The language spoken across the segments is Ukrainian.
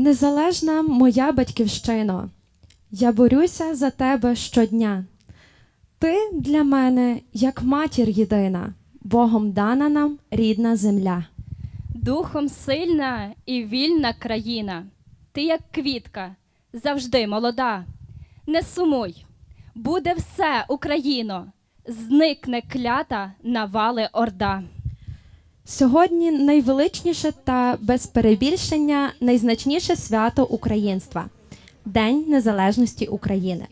Незалежна моя батьківщино, я борюся за тебе щодня. Ти для мене як матір єдина, Богом дана нам рідна земля. Духом сильна і вільна країна. Ти, як квітка, завжди молода. Не сумуй, буде все, Україно, зникне клята навали орда. Сьогодні найвеличніше та без перебільшення найзначніше свято українства День Незалежності України.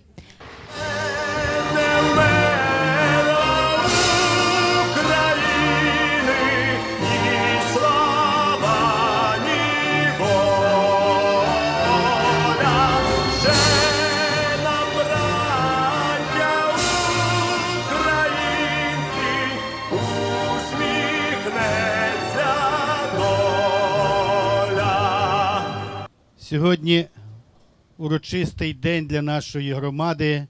Сьогодні урочистий день для нашої громади,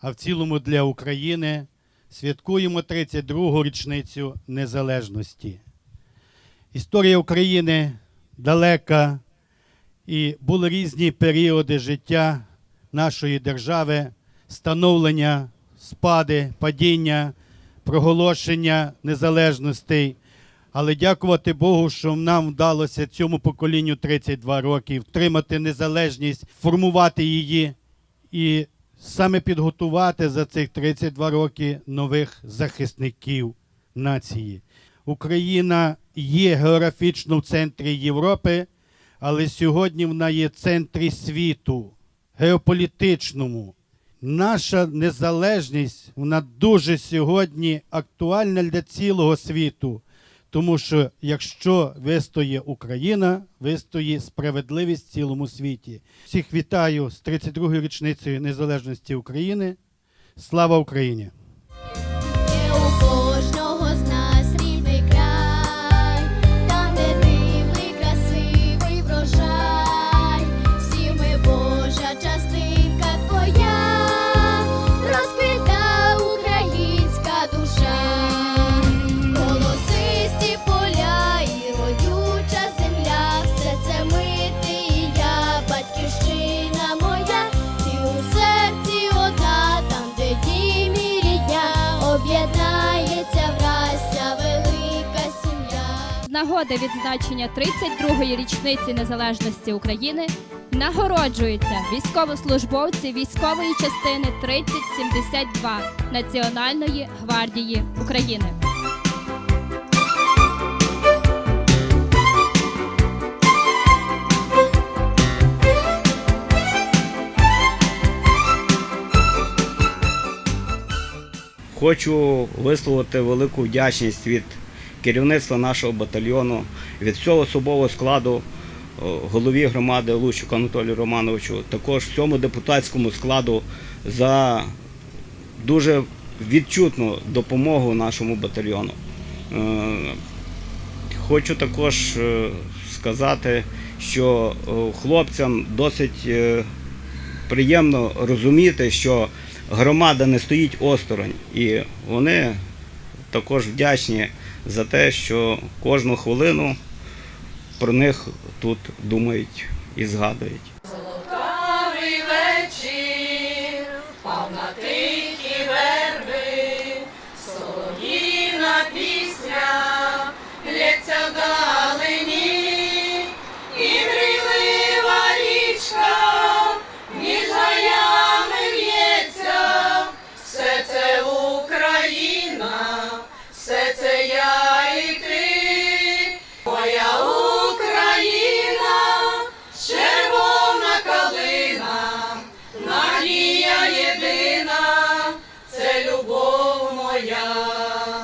а в цілому для України. Святкуємо 32-гу річницю незалежності. Історія України далека, і були різні періоди життя нашої держави, становлення, спади, падіння, проголошення незалежностей. Але дякувати Богу, що нам вдалося цьому поколінню 32 роки втримати незалежність, формувати її і саме підготувати за цих 32 роки нових захисників нації. Україна є географічно в центрі Європи, але сьогодні вона є в центрі світу, геополітичному. Наша незалежність вона дуже сьогодні актуальна для цілого світу. Тому що якщо вистоє Україна, вистоє справедливість в цілому світі. Всіх вітаю з 32-ю річницею незалежності України. Слава Україні! Нагоди відзначення 32-ї річниці незалежності України нагороджуються військовослужбовці військової частини 3072 Національної гвардії України. Хочу висловити велику вдячність від керівництва нашого батальйону, від всього особового складу, голові громади Лущуку Анатолію Романовичу, також всьому депутатському складу за дуже відчутну допомогу нашому батальйону. Е, Хочу також е, сказати, що е, хлопцям досить е, приємно розуміти, що громада не стоїть осторонь, і вони також вдячні за те, що кожну хвилину про них тут думають і згадують.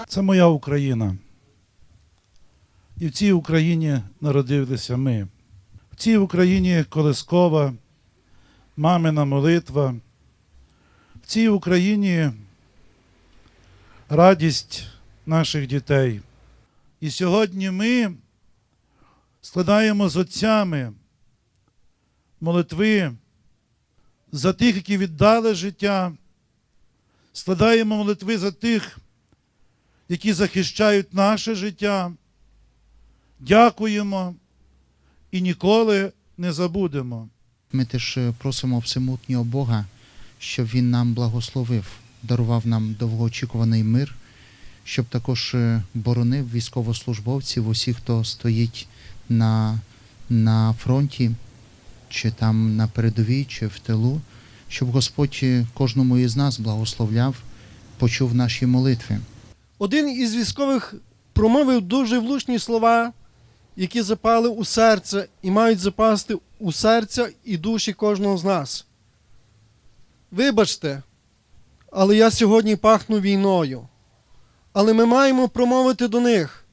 Це моя Україна. І в цій Україні народилися ми. В цій Україні колискова, мамина молитва. В цій Україні радість наших дітей. І сьогодні ми складаємо з отцями молитви за тих, які віддали життя, складаємо молитви за тих, які захищають наше життя. Дякуємо і ніколи не забудемо. Ми теж е, просимо всемутнього Бога, щоб Він нам благословив, дарував нам довгоочікуваний мир, щоб також е, боронив військовослужбовців, усіх, хто стоїть на, на фронті, чи там на передовій, чи в тилу, щоб Господь е, кожному із нас благословляв, почув наші молитви. Один із військових промовив дуже влучні слова, які запали у серце і мають запасти у серця і душі кожного з нас. Вибачте, але я сьогодні пахну війною. Але ми маємо промовити до них.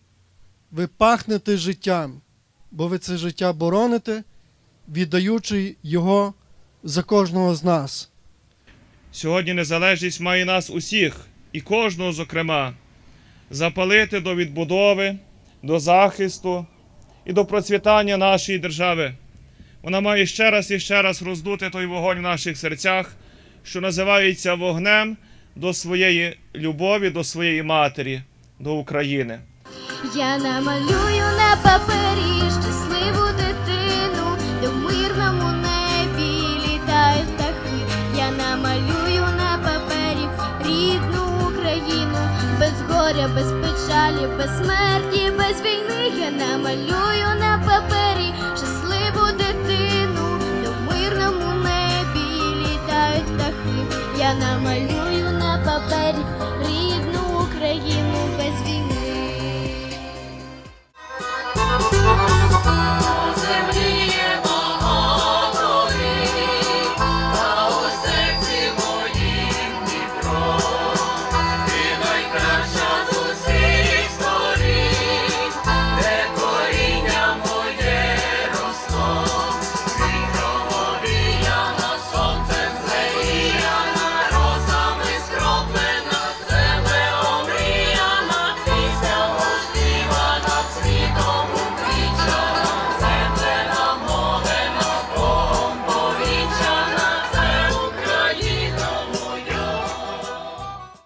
Ви пахнете життям, бо ви це життя бороните, віддаючи його за кожного з нас. Сьогодні незалежність має нас усіх і кожного, зокрема, запалити до відбудови, до захисту і до процвітання нашої держави. Вона має ще раз і ще раз роздути той вогонь в наших серцях, що називається вогнем до своєї любові, до своєї матері, до України. Я намалюю на папері без смерті, без війни. Я намалюю